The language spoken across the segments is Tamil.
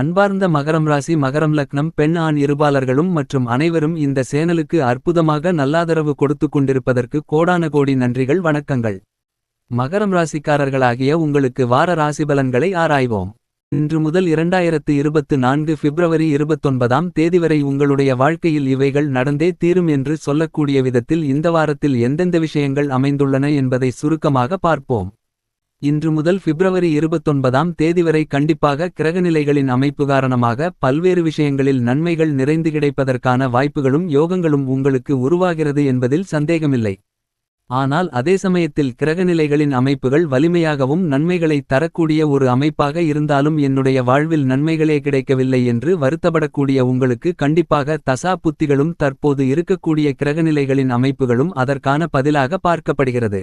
அன்பார்ந்த மகரம் ராசி மகரம் லக்னம் பெண் ஆண் இருபாலர்களும் மற்றும் அனைவரும் இந்த சேனலுக்கு அற்புதமாக நல்லாதரவு கொடுத்து கொண்டிருப்பதற்கு கோடான கோடி நன்றிகள் வணக்கங்கள். மகரம் ராசிக்காரர்களாகிய உங்களுக்கு வார ராசிபலன்களை ஆராய்வோம். இன்று முதல் இரண்டாயிரத்து இருபத்து நான்கு பிப்ரவரி இருபத்தொன்பதாம் தேதி வரை உங்களுடைய வாழ்க்கையில் இவைகள் நடந்தே தீரும் என்று சொல்லக்கூடிய விதத்தில் இந்த வாரத்தில் எந்தெந்த விஷயங்கள் அமைந்துள்ளன என்பதை சுருக்கமாக பார்ப்போம். இன்று முதல் பிப்ரவரி இருபத்தொன்பதாம் தேதி வரை கண்டிப்பாக கிரகநிலைகளின் அமைப்பு காரணமாக பல்வேறு விஷயங்களில் நன்மைகள் நிறைந்து கிடைப்பதற்கான வாய்ப்புகளும் யோகங்களும் உங்களுக்கு உருவாகிறது என்பதில் சந்தேகமில்லை. ஆனால் அதே சமயத்தில் கிரகநிலைகளின் அமைப்புகள் வலிமையாகவும் நன்மைகளை தரக்கூடிய ஒரு அமைப்பாக இருந்தாலும் என்னுடைய வாழ்வில் நன்மைகளே கிடைக்கவில்லை என்று வருத்தப்படக்கூடிய உங்களுக்கு கண்டிப்பாக தசா புத்திகளும் தற்போது இருக்கக்கூடிய கிரகநிலைகளின் அமைப்புகளும் அதற்கான பதிலாக பார்க்கப்படுகிறது.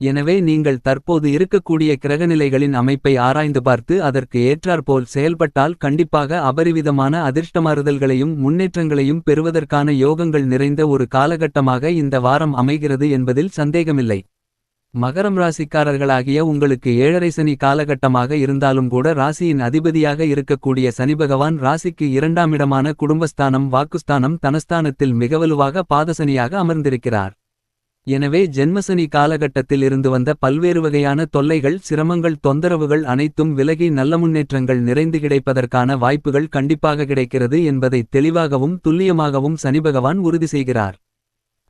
எனவே நீங்கள் தற்போது இருக்கக்கூடிய கிரகநிலைகளின் அமைப்பை ஆராய்ந்து பார்த்து அதற்கு ஏற்றாற்போல் செயல்பட்டால் கண்டிப்பாக அபரிவிதமான அதிர்ஷ்டமாறுதல்களையும் முன்னேற்றங்களையும் பெறுவதற்கான யோகங்கள் நிறைந்த ஒரு காலகட்டமாக இந்த வாரம் அமைகிறது என்பதில் சந்தேகமில்லை. மகரம் ராசிக்காரர்களாகிய உங்களுக்கு ஏழரை சனி காலகட்டமாக இருந்தாலும் கூட ராசியின் அதிபதியாக இருக்கக்கூடிய சனிபகவான் ராசிக்கு இரண்டாம் இடமான குடும்பஸ்தானம் வாக்குஸ்தானம் தனஸ்தானத்தில் மிகவலுவாக பாதசனியாக அமர்ந்திருக்கிறார். எனவே ஜென்மசனி காலகட்டத்தில் இருந்து வந்த பல்வேறு வகையான தொல்லைகள் சிரமங்கள் தொந்தரவுகள் அனைத்தும் விலகி நல்ல முன்னேற்றங்கள் நிறைந்து கிடைப்பதற்கான வாய்ப்புகள் கண்டிப்பாக கிடைக்கிறது என்பதை தெளிவாகவும் துல்லியமாகவும் சனிபகவான் உறுதி செய்கிறார்.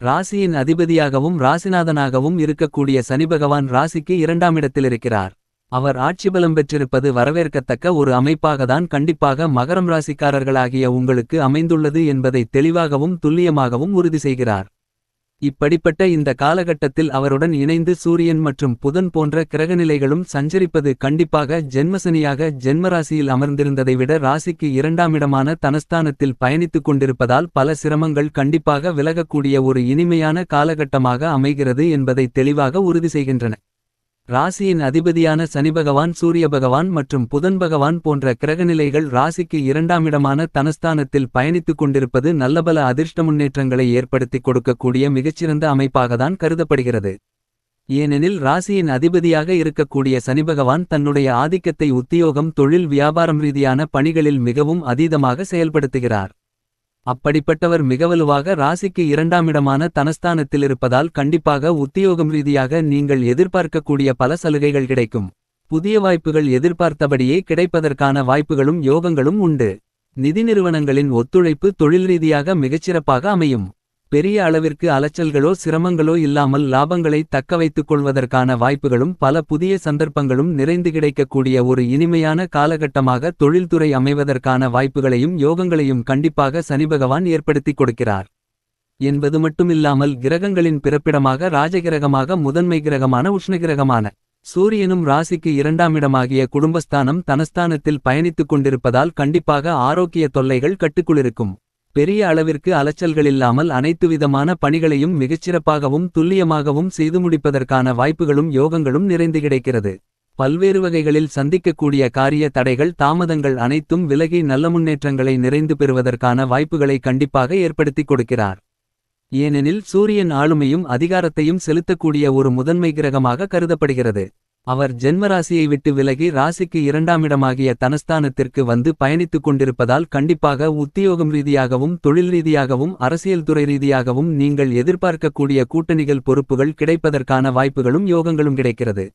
ராசியின் அதிபதியாகவும் ராசிநாதனாகவும் இருக்கக்கூடிய சனிபகவான் ராசிக்கு இரண்டாம் இடத்தில் இருக்கிறார் அவர் ஆட்சிபலம் பெற்றிருப்பது வரவேற்கத்தக்க ஒரு அமைப்பாகத்தான் கண்டிப்பாக மகரம் ராசிக்காரர்களாகிய உங்களுக்கு அமைந்துள்ளது என்பதை தெளிவாகவும் துல்லியமாகவும் உறுதி செய்கிறார். இப்படிப்பட்ட இந்த காலகட்டத்தில் அவருடன் இணைந்து சூரியன் மற்றும் புதன் போன்ற கிரகநிலைகளும் சஞ்சரிப்பது கண்டிப்பாக ஜென்மசனியாக ஜென்மராசியில் அமர்ந்திருந்ததை விட ராசிக்கு இரண்டாமிடமான தனஸ்தானத்தில் பயணித்துக் கொண்டிருப்பதால் பல சிரமங்கள் கண்டிப்பாக விலகக்கூடிய ஒரு இனிமையான காலகட்டமாக அமைகிறது என்பதை தெளிவாக உறுதி செய்கின்றன. ராசியின் அதிபதியான சனிபகவான் சூரிய பகவான் மற்றும் புதன் பகவான் போன்ற கிரகநிலைகள் ராசிக்கு இரண்டாம் இடமான தனஸ்தானத்தில் பயணித்துக் கொண்டிருப்பது நல்லபல அதிர்ஷ்ட முன்னேற்றங்களை ஏற்படுத்திக் கொடுக்கக்கூடிய மிகச்சிறந்த அமைப்பாகத்தான் கருதப்படுகிறது. ஏனெனில் ராசியின் அதிபதியாக இருக்கக்கூடிய சனிபகவான் தன்னுடைய ஆதிக்கத்தை உத்தியோகம் தொழில் வியாபாரம் ரீதியான பணிகளில் மிகவும் அதீதமாக செயல்படுத்துகிறார். அப்படிப்பட்டவர் மிகவலுவாக ராசிக்கு இரண்டாமிடமான தனஸ்தானத்தில் இருப்பதால் கண்டிப்பாக உத்தியோகம் ரீதியாக நீங்கள் எதிர்பார்க்கக்கூடிய பல சலுகைகள் கிடைக்கும். புதிய வாய்ப்புகள் எதிர்பார்த்தபடியே கிடைப்பதற்கான வாய்ப்புகளும் யோகங்களும் உண்டு. நிதி நிறுவனங்களின் ஒத்துழைப்பு தொழில் ரீதியாக மிகச்சிறப்பாக அமையும். பெரிய அளவிற்கு அலைச்சல்களோ சிரமங்களோ இல்லாமல் லாபங்களை தக்கவைத்துக் கொள்வதற்கான வாய்ப்புகளும் பல புதிய சந்தர்ப்பங்களும் நிறைந்து கிடைக்கக்கூடிய ஒரு இனிமையான காலகட்டமாக தொழில்துறை அமைவதற்கான வாய்ப்புகளையும் யோகங்களையும் கண்டிப்பாக சனிபகவான் ஏற்படுத்திக் கொடுக்கிறார். என்பது மட்டுமில்லாமல் கிரகங்களின் பிறப்பிடமாக ராஜகிரகமாக முதன்மை கிரகமான உஷ்ணகிரகமான சூரியனும் ராசிக்கு இரண்டாம் இடமாகிய குடும்பஸ்தானம் தனஸ்தானத்தில் பயணித்துக் கொண்டிருப்பதால் கண்டிப்பாக ஆரோக்கிய தொல்லைகள் கட்டுக்குளிருக்கும் பெரிய அளவிற்கு அலைச்சல்களில்லாமல் அனைத்து விதமான பணிகளையும் மிகச்சிறப்பாகவும் துல்லியமாகவும் செய்து முடிப்பதற்கான வாய்ப்புகளும் யோகங்களும் நிறைந்து கிடைக்கிறது. பல்வேறு வகைகளில் சந்திக்கக்கூடிய காரிய தடைகள் தாமதங்கள் அனைத்தும் விலகி நல்ல முன்னேற்றங்களை நிறைந்து பெறுவதற்கான வாய்ப்புகளை கண்டிப்பாக ஏற்படுத்திக் கொடுக்கிறார். ஏனெனில் சூரியன் ஆளுமையும் அதிகாரத்தையும் செலுத்தக்கூடிய ஒரு முதன்மை கிரகமாக கருதப்படுகிறது. அவர் ஜென்மராசியை விட்டு விலகி ராசிக்கு இரண்டாமிடமாகிய தனஸ்தானத்திற்கு வந்து பயணித்துக் கொண்டிருப்பதால் கண்டிப்பாக உத்தியோகம் ரீதியாகவும் தொழில் ரீதியாகவும் அரசியல் துறை ரீதியாகவும் நீங்கள் எதிர்பார்க்கக்கூடிய கூட்டணிகள் பொறுப்புகள் கிடைப்பதற்கான வாய்ப்புகளும் யோகங்களும் கிடைக்கிறது.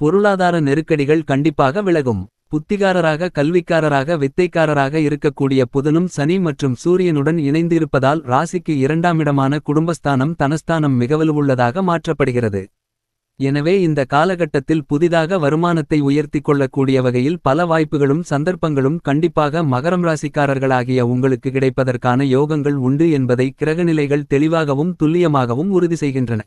பொருளாதார நெருக்கடிகள் கண்டிப்பாக விலகும். புத்திகாரராக கல்விக்காரராக வித்தைக்காரராக இருக்கக்கூடிய புதனும் சனி மற்றும் சூரியனுடன் இணைந்திருப்பதால் ராசிக்கு இரண்டாமிடமான குடும்பஸ்தானம் தனஸ்தானம் மிகவலுவுள்ளதாக மாற்றப்படுகிறது. எனவே இந்த காலகட்டத்தில் புதிதாக வருமானத்தை உயர்த்திக் கொள்ளக்கூடிய வகையில் பல வாய்ப்புகளும் சந்தர்ப்பங்களும் கண்டிப்பாக மகரம் ராசிக்காரர்களாகிய உங்களுக்கு கிடைப்பதற்கான யோகங்கள் உண்டு என்பதை கிரகநிலைகள் தெளிவாகவும் துல்லியமாகவும் உறுதி செய்கின்றன.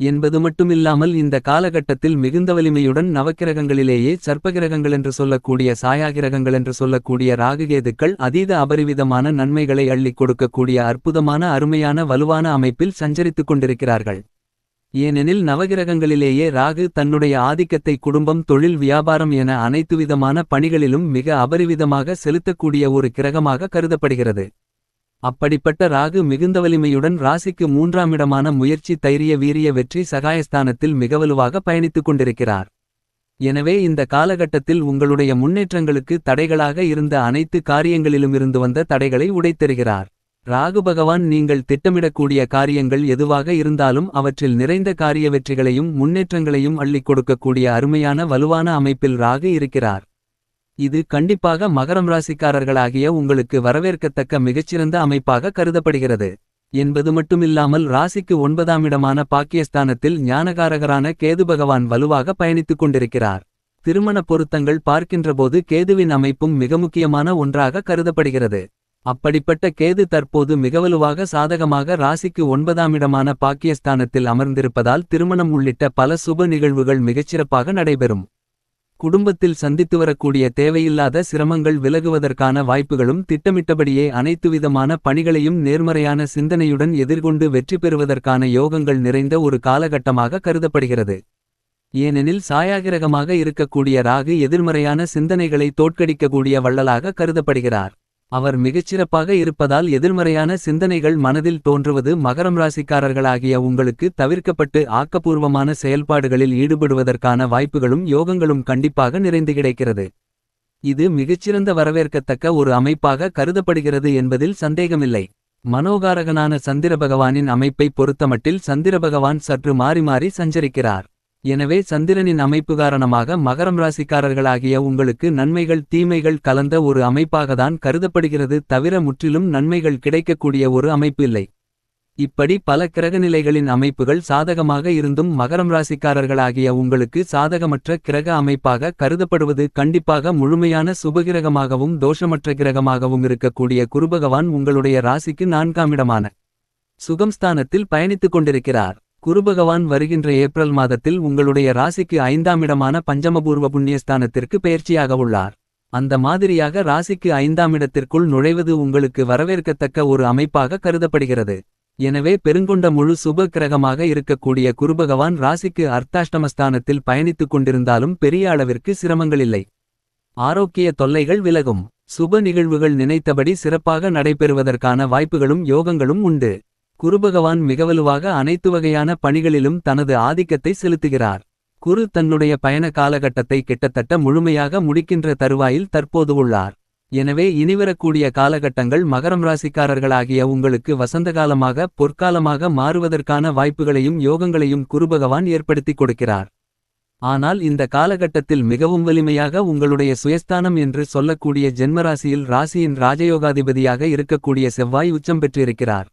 என்பது மட்டுமில்லாமல் இந்த காலகட்டத்தில் மிகுந்த வலிமையுடன் நவக்கிரகங்களிலேயே சர்ப்பகிரகங்கள் என்று சொல்லக்கூடிய சாயாகிரகங்களென்று சொல்லக்கூடிய ராகுகேதுக்கள் அதீத அபரிவிதமான நன்மைகளை அள்ளிக் கொடுக்கக்கூடிய அற்புதமான அருமையான வலுவான அமைப்பில் சஞ்சரித்துக் கொண்டிருக்கிறார்கள். ஏனெனில் நவகிரகங்களிலேயே ராகு தன்னுடைய ஆதிக்கத்தை குடும்பம் தொழில் வியாபாரம் என அனைத்துவிதமான பணிகளிலும் மிக அபரிவிதமாக செலுத்தக்கூடிய ஒரு கிரகமாக கருதப்படுகிறது. அப்படிப்பட்ட ராகு மிகுந்த வலிமையுடன் ராசிக்கு மூன்றாம் இடமான முயற்சி தைரிய வீரிய வெற்றி சகாயஸ்தானத்தில் மிக வலுவாக பயணித்துக் கொண்டிருக்கிறார். எனவே இந்த காலகட்டத்தில் உங்களுடைய முன்னேற்றங்களுக்கு தடைகளாக இருந்த அனைத்து காரியங்களிலுமிருந்து வந்த தடைகளை உடைத்தருகிறார். ராகு பகவான் நீங்கள் திட்டமிடக்கூடிய காரியங்கள் எதுவாக இருந்தாலும் அவற்றில் நிறைந்த காரிய வெற்றிகளையும் முன்னேற்றங்களையும் அள்ளிக் கொடுக்கக்கூடிய அருமையான வலுவான அமைப்பில் ராகு இருக்கிறார். இது கண்டிப்பாக மகரம் ராசிக்காரர்களாகிய உங்களுக்கு வரவேற்கத்தக்க மிகச்சிறந்த அமைப்பாக கருதப்படுகிறது. என்பது மட்டுமில்லாமல் ராசிக்கு ஒன்பதாம் இடமான பாக்கியஸ்தானத்தில் ஞானகாரகரான கேது பகவான் வலுவாக பயணித்துக் கொண்டிருக்கிறார். திருமண பொருத்தங்கள் பார்க்கின்றபோது கேதுவின் அமைப்பும் மிக முக்கியமான ஒன்றாக கருதப்படுகிறது. அப்படிப்பட்ட கேது தற்போது மிகவலுவாக சாதகமாக ராசிக்கு ஒன்பதாம் இடமான பாக்கியஸ்தானத்தில் அமர்ந்திருப்பதால் திருமணம் உள்ளிட்ட பல சுப நிகழ்வுகள் மிகச்சிறப்பாக நடைபெறும். குடும்பத்தில் சந்தித்து வரக்கூடிய தேவையில்லாத சிரமங்கள் விலகுவதற்கான வாய்ப்புகளும் திட்டமிட்டபடியே அனைத்துவிதமான பணிகளையும் நேர்மறையான சிந்தனையுடன் எதிர்கொண்டு வெற்றி பெறுவதற்கான யோகங்கள் நிறைந்த ஒரு காலகட்டமாக கருதப்படுகிறது. ஏனெனில் சாயாகிரகமாக இருக்கக்கூடிய ராகு எதிர்மறையான சிந்தனைகளை தோற்கடிக்கக்கூடிய வள்ளலாக கருதப்படுகிறார். அவர் மிகச்சிறப்பாக இருப்பதால் எதிர்மறையான சிந்தனைகள் மனதில் தோன்றுவது மகரம் ராசிக்காரர்களாகிய உங்களுக்கு தவிர்க்கப்பட்டு ஆக்கப்பூர்வமான செயல்பாடுகளில் ஈடுபடுவதற்கான வாய்ப்புகளும் யோகங்களும் கண்டிப்பாக நிறைந்து கிடைக்கிறது. இது மிகச்சிறந்த வரவேற்கத்தக்க ஒரு அமைப்பாக கருதப்படுகிறது என்பதில் சந்தேகமில்லை. மனோகாரகனான சந்திர பகவானின் அமைப்பை பொறுத்தமட்டில் சந்திர பகவான் சற்று மாறி மாறி சஞ்சரிக்கிறார். எனவே சந்திரனின் அமைப்பு காரணமாக மகரம் ராசிக்காரர்களாகிய உங்களுக்கு நன்மைகள் தீமைகள் கலந்த ஒரு அமைப்பாகத்தான் கருதப்படுகிறது தவிர முற்றிலும் நன்மைகள் கிடைக்கக்கூடிய ஒரு அமைப்பு இல்லை. இப்படி பல கிரகநிலைகளின் அமைப்புகள் சாதகமாக இருந்தும் மகரம் ராசிக்காரர்களாகிய உங்களுக்கு சாதகமற்ற கிரக அமைப்பாக கருதப்படுவது கண்டிப்பாக முழுமையான சுபகிரகமாகவும் தோஷமற்ற கிரகமாகவும் இருக்கக்கூடிய குருபகவான் உங்களுடைய ராசிக்கு நான்காம் இடமான சுகம்ஸ்தானத்தில் பயணித்துக் கொண்டிருக்கிறார். குருபகவான் வருகின்ற ஏப்ரல் மாதத்தில் உங்களுடைய ராசிக்கு ஐந்தாம் இடமான பஞ்சமபூர்வ புண்ணியஸ்தானத்திற்கு பயிற்சியாக உள்ளார். அந்த மாதிரியாக ராசிக்கு ஐந்தாம் இடத்திற்குள் நுழைவது உங்களுக்கு வரவேற்கத்தக்க ஒரு அமைப்பாக கருதப்படுகிறது. எனவே பெருங்கொண்ட முழு சுப கிரகமாக இருக்கக்கூடிய குருபகவான் ராசிக்கு அர்த்தாஷ்டமஸ்தானத்தில் பயணித்துக் கொண்டிருந்தாலும் பெரிய அளவிற்கு சிரமங்களில்லை. ஆரோக்கிய தொல்லைகள் விலகும். சுப நிகழ்வுகள் நினைத்தபடி சிறப்பாக நடைபெறுவதற்கான வாய்ப்புகளும் யோகங்களும் உண்டு. குருபகவான் மிகவலுவாக அனைத்து வகையான பணிகளிலும் தனது ஆதிக்கத்தை செலுத்துகிறார். குரு தன்னுடைய பயண காலகட்டத்தை கிட்டத்தட்ட முழுமையாக முடிக்கின்ற தருவாயில் தற்போது உள்ளார். எனவே இனிவரக்கூடிய காலகட்டங்கள் மகரம் ராசிக்காரர்களாகிய உங்களுக்கு வசந்தகாலமாக பொற்காலமாக மாறுவதற்கான வாய்ப்புகளையும் யோகங்களையும் குருபகவான் ஏற்படுத்திக் கொடுக்கிறார். ஆனால் இந்த காலகட்டத்தில் மிகவும் வலிமையாக உங்களுடைய சுயஸ்தானம் என்று சொல்லக்கூடிய ஜென்மராசியில் ராசியின் ராஜயோகாதிபதியாக இருக்கக்கூடிய செவ்வாய் உச்சம் பெற்றிருக்கிறார்.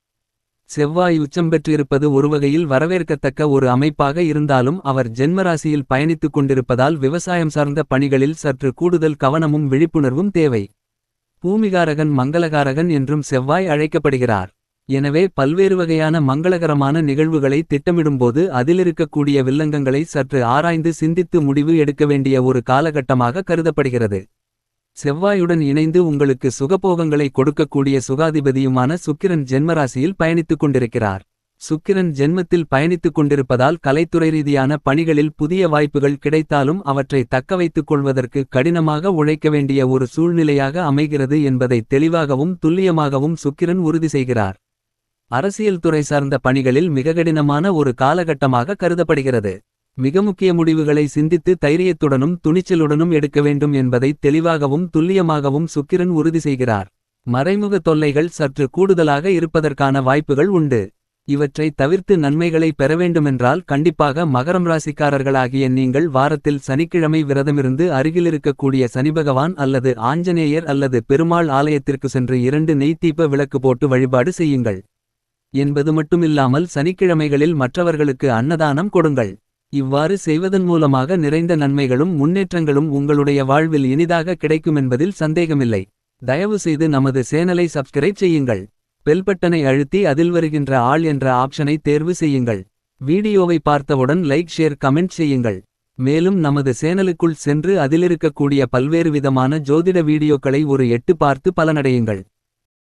செவ்வாய் உச்சம் பெற்றிருப்பது ஒருவகையில் வரவேற்கத்தக்க ஒரு அமைப்பாக இருந்தாலும் அவர் ஜென்மராசியில் பயணித்துக் கொண்டிருப்பதால் விவசாயம் சார்ந்த பணிகளில் சற்று கூடுதல் கவனமும் விழிப்புணர்வும் தேவை. பூமிகாரகன் மங்களகாரகன் என்றும் செவ்வாய் அழைக்கப்படுகிறார். எனவே பல்வேறு வகையான மங்களகரமான நிகழ்வுகளை திட்டமிடும்போது அதிலிருக்கக்கூடிய வில்லங்கங்களை சற்று ஆராய்ந்து சிந்தித்து முடிவு எடுக்க வேண்டிய ஒரு காலகட்டமாக கருதப்படுகிறது. செவ்வாயுடன் இணைந்து உங்களுக்கு சுகபோகங்களை கொடுக்கக்கூடிய சுகாதிபதியுமான சுக்கிரன் ஜென்மராசியில் பயணித்துக் கொண்டிருக்கிறார். சுக்கிரன் ஜென்மத்தில் பயணித்துக் கொண்டிருப்பதால் கலைத்துறை ரீதியான பணிகளில் புதிய வாய்ப்புகள் கிடைத்தாலும் அவற்றை தக்கவைத்துக் கொள்வதற்கு கடினமாக உழைக்க வேண்டிய ஒரு சூழ்நிலையாக அமைகிறது என்பதை தெளிவாகவும் துல்லியமாகவும் சுக்கிரன் உறுதி செய்கிறார். அரசியல் துறை சார்ந்த பணிகளில் மிக கடினமான ஒரு காலகட்டமாக கருதப்படுகிறது. மிக முக்கிய முடிவுகளை சிந்தித்து தைரியத்துடனும் துணிச்சலுடனும் எடுக்க வேண்டும் என்பதை தெளிவாகவும் துல்லியமாகவும் சுக்கிரன் உறுதி செய்கிறார். மறைமுக தொல்லைகள் சற்று கூடுதலாக இருப்பதற்கான வாய்ப்புகள் உண்டு. இவற்றை தவிர்த்து நன்மைகளை பெற வேண்டுமென்றால் கண்டிப்பாக மகரம் ராசிக்காரர்களாகிய நீங்கள் வாரத்தில் சனிக்கிழமை விரதமிருந்து அருகிலிருக்கக்கூடிய சனிபகவான் அல்லது ஆஞ்சநேயர் அல்லது பெருமாள் ஆலயத்திற்கு சென்று இரண்டு நெய்த்தீப்ப விளக்கு போட்டு வழிபாடு செய்யுங்கள். என்பது மட்டுமில்லாமல் சனிக்கிழமைகளில் மற்றவர்களுக்கு அன்னதானம் கொடுங்கள். இவ்வாறு செய்வதன் மூலமாக நிறைந்த நன்மைகளும் முன்னேற்றங்களும் உங்களுடைய வாழ்வில் இனிதாக கிடைக்குமென்பதில் சந்தேகமில்லை. தயவு செய்து நமது சேனலை சப்ஸ்கிரைப் செய்யுங்கள். பெல்பட்டனை அழுத்தி அதில் வருகின்ற ஆள் என்ற ஆப்ஷனை தேர்வு செய்யுங்கள். வீடியோவை பார்த்தவுடன் லைக் ஷேர் கமெண்ட் செய்யுங்கள். மேலும் நமது சேனலுக்குள் சென்று அதிலிருக்கக்கூடிய பல்வேறு விதமான ஜோதிட வீடியோக்களை ஒரு எட்டு பார்த்து பலனடையுங்கள்.